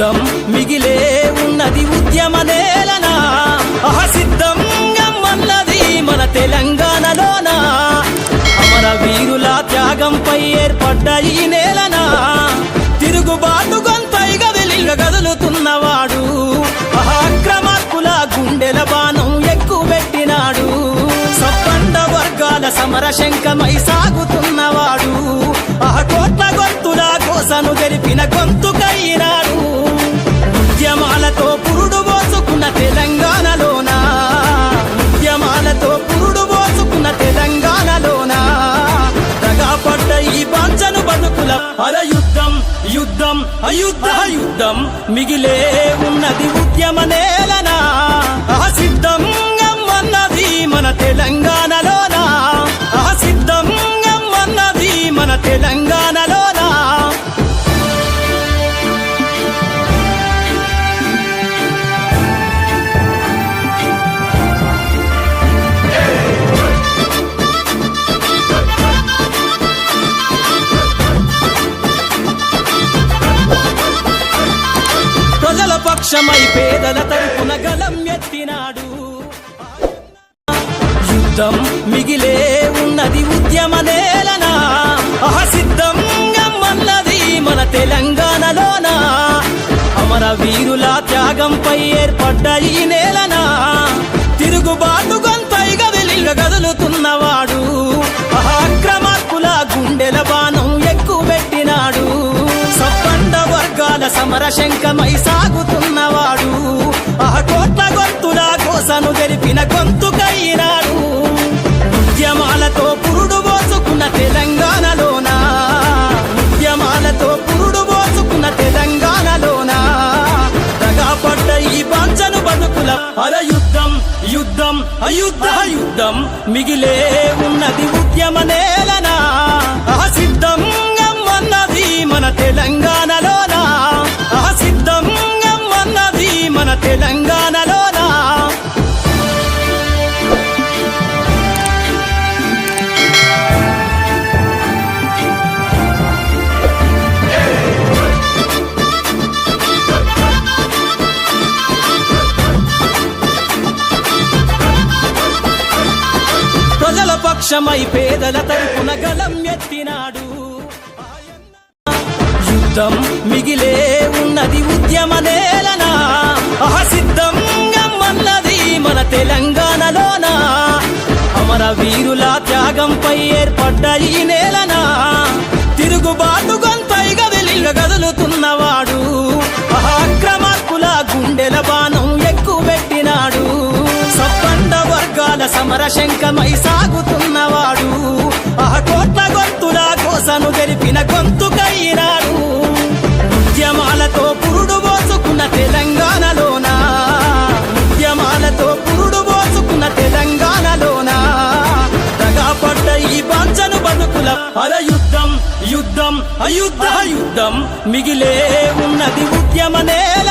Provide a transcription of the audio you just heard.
సిద్ధం మిగిలే ఉన్నది ఉద్యమ నేలన. అహసిద్ధంగా మన్నది మన తెలంగాణలోన. అమర వీరుల త్యాగంపై ఏర్పడ్డ ఈ నేలన. తిరుగుబాటు గొంతైగా వెలిగ కదులుతున్నవాడు అక్రమార్కుల గుండెల బాణం ఎక్కువ పెట్టినాడు సప్పండ వర్గాల సమర శంఖమై బాంచను అర యుద్ధం యుద్ధం అయుద్ధ యుద్ధం. మిగిలే ఉన్నది ఉద్యమ నేలనా. ఆ సిద్ధంగా అన్నది మన తెలంగాణలోనా? ఆ సిద్ధంగా అన్నది మన తెలంగాణ పక్షమై పేదల తరపున గలం ఎత్తినాడు. యుద్ధం మిగిలే ఉన్నది ఉద్యమ నేలనా? అహసిద్ధంగా మన్నది మన తెలంగాణలోనా? అమర వీరుల త్యాగంపై ఏర్పడ్డ ఈ నేలనా? తిరుగుబాటు సమర శంఖమై సాగుతున్నవాడు. ఆ కోట్ల గొంతుల కోసను గెలిపిన గొంతుకైనాడు. ఉద్యమాలతో పురుడు పోసుకున్న తెలంగాణలోనా. ఉద్యమాలతో పురుడు పోసుకున్న తెలంగాణలోనా. దగాపడ్డ ఈ పంచను బతుకుల అర యుద్ధం యుద్ధం అయుద్ధ యుద్ధం మిగిలే ఉన్నది ఉద్యమ నేలనా. ఆ సిద్ధంగా మన తెలంగాణ. తెలంగాణలోనా? ప్రజల పక్షమై పేదల తరపున గలం ఎత్తినాడు. యుద్ధం మిగిలే ఉన్నది ఉద్యమ నేలనా సిద్ధంగా మన్నది మన తెలంగాణలోనా అమర వీరుల త్యాగంపై ఏర్పడ్డ ఈ నేలనా? తిరుగుబాటు గొంతైగా వెలిగ కదులుతున్నవాడు అక్రమార్కుల గుండెల బాణం ఎక్కువ పెట్టినాడు సప్పండ వర్గాల సమర శంఖమై సాగుతున్నవాడు. ఆ కోట్ల గొంతుల కోసను తెలిపిన గొంతు అర యుద్ధం యుద్ధం అయుద్ధ యుద్ధం. మిగిలే ఉన్నది ఉద్యమ నేల